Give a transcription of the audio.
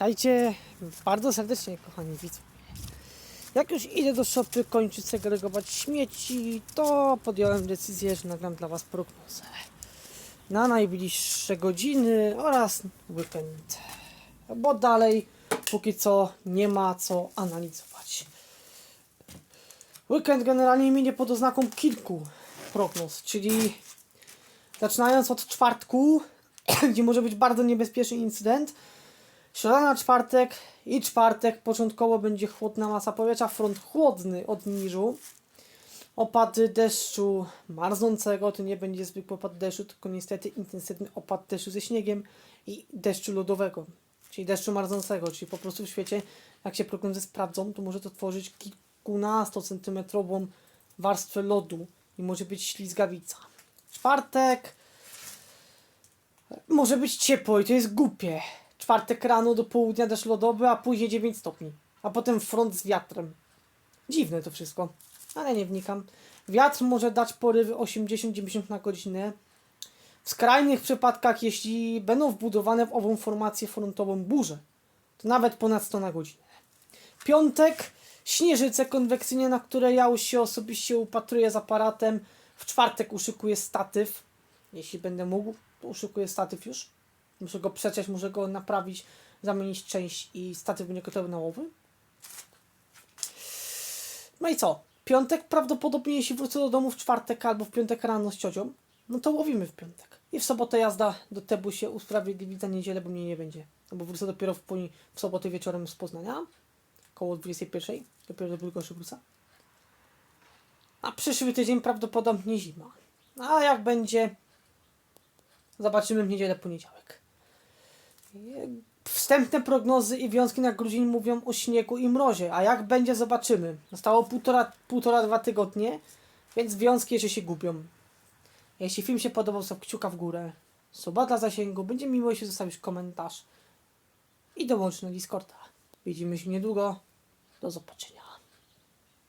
Witajcie bardzo serdecznie, kochani widzowie. Jak już idę do szopy kończyć segregować śmieci, to podjąłem decyzję, że nagram dla Was prognozę na najbliższe godziny oraz weekend. Bo dalej, póki co, nie ma co analizować. Weekend generalnie minie pod oznaką kilku prognoz, czyli zaczynając od czwartku, gdzie może być bardzo niebezpieczny incydent, Środa na czwartek i czwartek początkowo będzie chłodna masa powietrza, front chłodny od niżu. Opady deszczu marznącego, to nie będzie zwykły opad deszczu, tylko niestety intensywny opad deszczu ze śniegiem i deszczu lodowego, czyli deszczu marznącego, czyli po prostu w świecie, jak się prognozy sprawdzą, to może to tworzyć kilkunastocentymetrową warstwę lodu i może być ślizgawica. Czwartek może być ciepło i to jest głupie. Czwartek rano do południa deszcz lodowy, a później 9 stopni. A potem front z wiatrem. Dziwne to wszystko, ale nie wnikam. Wiatr może dać porywy 80-90 na godzinę. W skrajnych przypadkach, jeśli będą wbudowane w ową formację frontową burze, to nawet ponad 100 na godzinę. Piątek, śnieżyce konwekcyjne, na które ja już się osobiście upatruję z aparatem. W czwartek uszykuję statyw. Jeśli będę mógł, to uszykuję statyw już. Muszę go przeciąć, muszę go naprawić, zamienić część i statyw będzie gotowy na łowy. No i co? Piątek prawdopodobnie jeśli wrócę do domu w czwartek albo w piątek rano z ciocią, no to łowimy w piątek. I w sobotę jazda do Tebu się usprawiedliwi za niedzielę, bo mnie nie będzie. No bo wrócę dopiero w, poni- w sobotę wieczorem z Poznania, koło 21, dopiero do Bydgoszczy wrócę. A przyszły tydzień prawdopodobnie zima. A jak będzie, zobaczymy w niedzielę, poniedziałek. Wstępne prognozy i wiązki na grudzień mówią o śniegu i mrozie, a jak będzie zobaczymy. Zostało półtora, półtora dwa tygodnie, więc wiązki jeszcze się gubią. Jeśli film się podobał, to kciuka w górę. Suba dla zasięgu, będzie miło, jeśli zostawisz komentarz. I dołącz na Discorda. Widzimy się niedługo. Do zobaczenia.